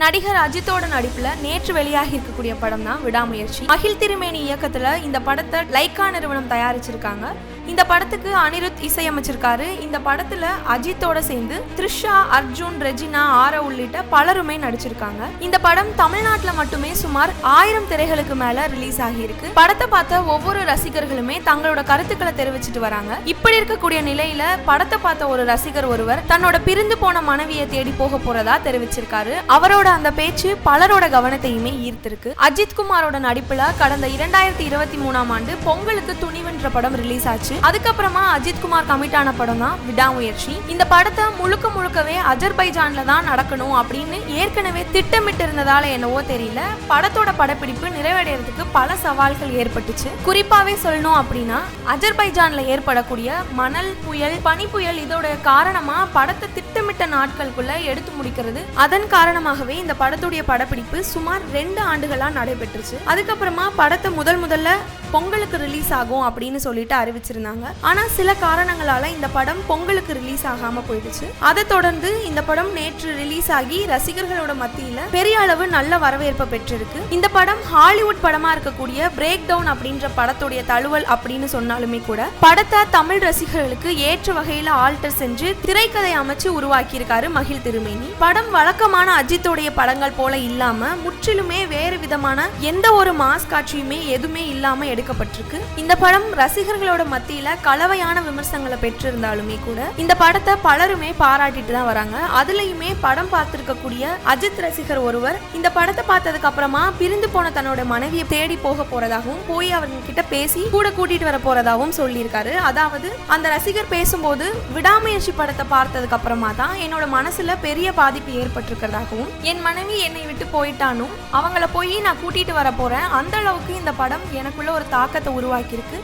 நடிகர் அஜித்தோட நடிப்புல நேற்று வெளியாகி இருக்கக்கூடிய படம் தான் விடாமுயற்சி. அகில் திருமேனி இயக்கத்துல இந்த படத்தை லைக்கா நிறுவனம் தயாரிச்சிருக்காங்க. இந்த படத்துக்கு அனிருத் இசையமைச்சிருக்காரு. இந்த படத்துல அஜித்தோட சேர்ந்து த்ரிஷா அர்ஜுன் ரெஜினா ஆரா உள்ளிட்ட பலருமே நடிச்சிருக்காங்க. இந்த படம் தமிழ்நாட்டுல மட்டுமே சுமார் ஆயிரம் திரைகளுக்கு மேல ரிலீஸ் ஆகியிருக்கு. படத்தை பார்த்த ஒவ்வொரு ரசிகர்களுமே தங்களோட கருத்துக்களை தெரிவிச்சிட்டு வராங்க. இப்படி இருக்கக்கூடிய நிலையில படத்தை பார்த்த ஒரு ரசிகர் ஒருவர் தன்னோட பிரிந்து போன மனைவியை தேடி போக போறதா தெரிவிச்சிருக்காரு. அவரோட அந்த பேச்சு பலரோட கவனத்தையுமே ஈர்த்திருக்கு. அஜித் குமாரோட நடிப்புல கடந்த இரண்டாயிரத்தி இருபத்தி மூணாம் ஆண்டு பொங்கலுக்கு துணிவென்ற படம் ரிலீஸ் ஆச்சு. அதுக்கப்புறமா அஜித் குமார் கமிட் ஆன படம் தான் விடாமுயற்சி. இந்த படத்தை முழுக்க முழுக்கவே அஜர்பைஜான்ல தான் நடக்கணும் அப்படின்னு ஏற்கனவே திட்டமிட்டு இருந்ததால என்னவோ தெரியல. படத்தோட படப்பிடிப்பு நிறைவடைறதுக்கு பல சவால்கள் ஏற்பட்டுச்சு. குறிப்பாவே சொல்லணும் அப்படின்னா அஜர்பைஜான்ல ஏற்படக்கூடிய மணல் புயல் பனி புயல் இதோட காரணமா படத்தை திட்டமிட்ட நாட்களுக்குள்ள எடுத்து முடிக்கிறது. அதன் காரணமாகவே இந்த படத்துடைய படப்பிடிப்பு சுமார் ரெண்டு ஆண்டுகளா நடைபெற்றுச்சு. அதுக்கப்புறமா படத்தை முதல் முதல்ல பொங்கலுக்கு ரிலீஸ் ஆகும் அப்படின்னு சொல்லிட்டு அறிவிச்சிருந்தாங்க. ஆனா சில காரணங்களால இந்த படம் பொங்கலுக்கு ரிலீஸ் ஆகாம போயிடுச்சு. அதை தொடர்ந்து இந்த படம் நேற்று ரிலீஸ் ஆகி ரசிகர்களோட மத்தியில பெரிய அளவு நல்ல வரவேற்பை பெற்றிருக்கு. இந்த படம் ஹாலிவுட் படமா இருக்கக்கூடிய பிரேக் டவுன் அப்படின்ற படத்துடைய தழுவல் அப்படின்னு சொன்னாலுமே கூட படத்தை தமிழ் ரசிகர்களுக்கு ஏற்ற வகையில ஆல்டர் செஞ்சு திரைக்கதை அமைச்சு உருவாக்கியிருக்காரு மகிழ் திருமேனி. படம் வழக்கமான அஜித்தோடைய படங்கள் போல இல்லாம முற்றிலுமே வேறு விதமான எந்த ஒரு மாஸ் காட்சியுமே எதுவுமே இல்லாம எடுக்கப்பட்டிருக்கு. இந்த படம் ரசிகர்களோட மத்தியில கலவையான விமர்சனங்களை பெற்றிருந்தாலுமே கூட இந்த படத்தை பலருமே பாராட்டிட்டு தான் வராங்க. அதுலயுமே படம் பார்த்திருக்கக்கூடிய அஜித் ரசிகர் ஒருவர் இந்த படத்தை பார்த்ததுக்கு அப்புறமா பிரிந்து போன தன்னோட மனைவியை தேடி போக போறதாகவும் போய் அவங்க கிட்ட பேசி கூட கூட்டிட்டு வர போறதாகவும் சொல்லியிருக்காரு. அதாவது அந்த ரசிகர் பேசும்போது விடாமுயற்சி படத்தை பார்த்ததுக்கு அப்புறமா தான் என்னோட மனசுல பெரிய பாதிப்பு ஏற்பட்டிருக்கிறதாகவும் என் மனைவி என்னை விட்டு போயிட்டானும் அவங்கள போய் நான் கூட்டிட்டு வர போறேன். அந்த அளவுக்கு இந்த படம் எனக்குள்ள ஒரு தாக்கத்தை உருவாக்கியிருக்கு.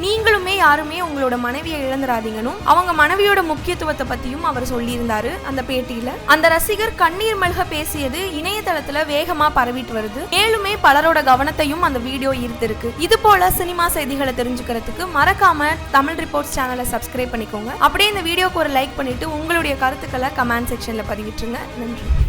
நீங்களுமே யாருமே உங்களோட மனைவியை இழந்துடாதீங்கன்னு அவங்க மனைவியோட முக்கியத்துவத்தை பத்தியும் அவர் சொல்லியிருந்தாரு அந்த பேட்டியில. அந்த ரசிகர் கண்ணீர் மல்க பேசியது இணையதளத்துல வேகமா பரவிட்டு வருது. மேலுமே பலரோட கவனத்தையும் அந்த வீடியோ ஈர்த்திருக்கு. இது போல சினிமா செய்திகளை தெரிஞ்சுக்கிறதுக்கு மறக்காம தமிழ் ரிப்போர்ட்ஸ் சேனலை சப்ஸ்கிரைப் பண்ணிக்கோங்க. அப்படியே இந்த வீடியோக்கு ஒரு லைக் பண்ணிட்டு உங்களுடைய கருத்துக்களை கமெண்ட் செக்ஷன்ல பதிவிட்டுருங்க. நன்றி.